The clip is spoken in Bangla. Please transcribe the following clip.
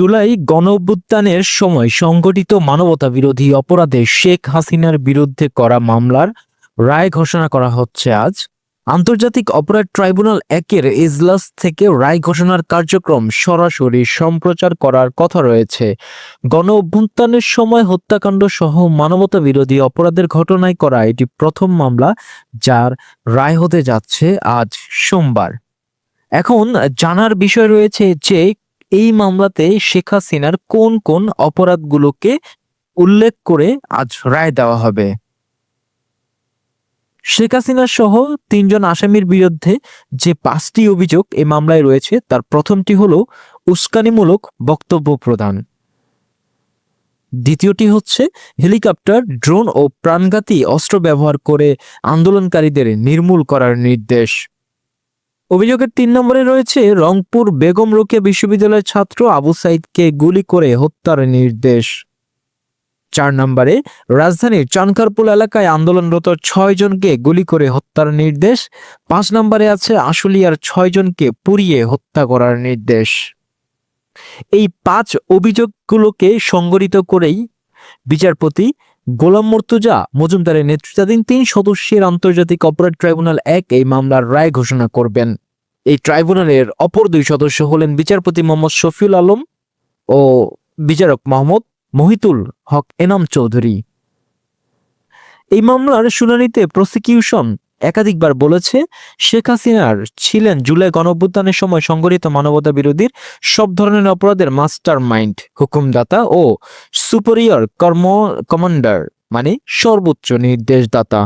জুলাই গণ সময় সংগঠিত মানবতা বিরোধী অপরাধে শেখ হাসিনার বিরুদ্ধে করা মামলার রায় ঘোষণা করা হচ্ছে আজ। আন্তর্জাতিক অপরাধ ট্রাইব্যুনাল একের এজলাস থেকে রায় ঘোষণার কার্যক্রম সরাসরি সম্প্রচার করার কথা রয়েছে। গণ অভ্যুত্থানের সময় হত্যাকাণ্ড সহ মানবতা বিরোধী অপরাধের ঘটনায় করা এটি প্রথম মামলা যার রায় হতে যাচ্ছে আজ সোমবার। এখন জানার বিষয় রয়েছে যে এই মামলাতে শেখ হাসিনার কোন কোন অপরাধগুলোকে উল্লেখ করে আজ রায় দেওয়া হবে? শেখ হাসিনা সহ তিনজন আসামির বিরুদ্ধে যে পাঁচটি অভিযোগ এই মামলায় রয়েছে, তার প্রথমটি হলো উস্কানিমূলক বক্তব্য প্রদান। দ্বিতীয়টি হচ্ছে হেলিকপ্টার, ড্রোন ও প্রাণঘাতী অস্ত্র ব্যবহার করে আন্দোলনকারীদের নির্মূল করার নির্দেশ। অভিযোগের তিন নম্বরে রয়েছে, রংপুর বেগম রোকেয়া বিশ্ববিদ্যালয়ের ছাত্র আবু সাইদকে গুলি করে হত্যার নির্দেশ। চার নম্বরে, রাজধানীর চানকারপুল এলাকায় আন্দোলনরত ছয় জনকে গুলি করে হত্যার নির্দেশ। পাঁচ নম্বরে আছে, আশুলিয়ার ছয় জনকে পুড়িয়ে হত্যা করার নির্দেশ। এই পাঁচ অভিযোগগুলোকে সংগঠিত করেই বিচারপতি গোলাম মর্তুজা মজুমদারের নেতৃত্বাধীন তিন সদস্যের আন্তর্জাতিক অপরাধ ট্রাইব্যুনাল এক এই মামলার রায় ঘোষণা করবেন। এই ট্রাইব্যুনালের অপর দুই সদস্য হলেন বিচারপতি মোহাম্মদ শফিউল আলম ও বিচারক মোহাম্মদ মহিতুল হক এনাম চৌধুরী। এই মামলার শুনানিতে প্রসিকিউশন একাধিকবার বলেছে, শেখ হাসিনার ছিলেন জুলাই গণঅভ্যুত্থানের সময় সংগঠিত মানবতা বিরোধীর সব ধরনের অপরাধের মাস্টার মাইন্ড হুকুমদাতা ও সুপেরিয়র কর্ম, কমান্ডার মানে সর্বোচ্চ নির্দেশদাতা।